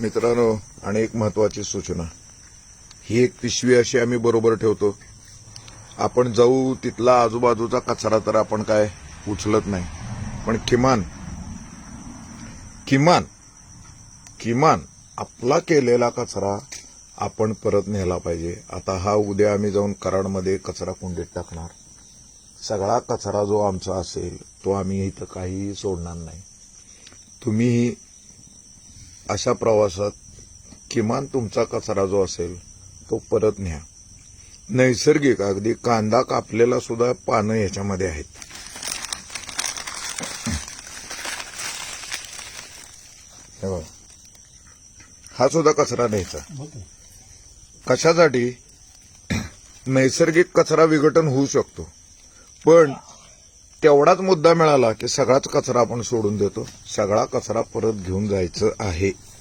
मित्रांनो आणि एक महत्वाची सूचना. ही एक पिशवी अशी आम्ही बरोबर ठेवतो. आपण जाऊ तिथला आजूबाजूचा कचरा तर आपण काय उचलत नाही. पण किमान किमान किमान आपला केलेला कचरा आपण परत नेला पाहिजे. आता हा उद्या आम्ही जाऊन कराडमध्ये कचरा कुंडीत टाकणार. सगळा कचरा जो आमचा असेल तो आम्ही इथं काहीही सोडणार नाही. तुम्ही अशा प्रवासात किमान तुमचा कचरा जो असेल तो परत न्या. नैसर्गिक अगदी कांदा कापलेला सुद्धा पानं याच्यामध्ये आहेत. हे सुद्धा कचरा न्यायचा. कशासाठी? नैसर्गिक कचरा विघटन होऊ शकतो. पण तेवढाच मुद्दा मिळाला की सगळाच कचरा आपण सोडून देतो. सगळा कचरा परत घेऊन जायचं आहे.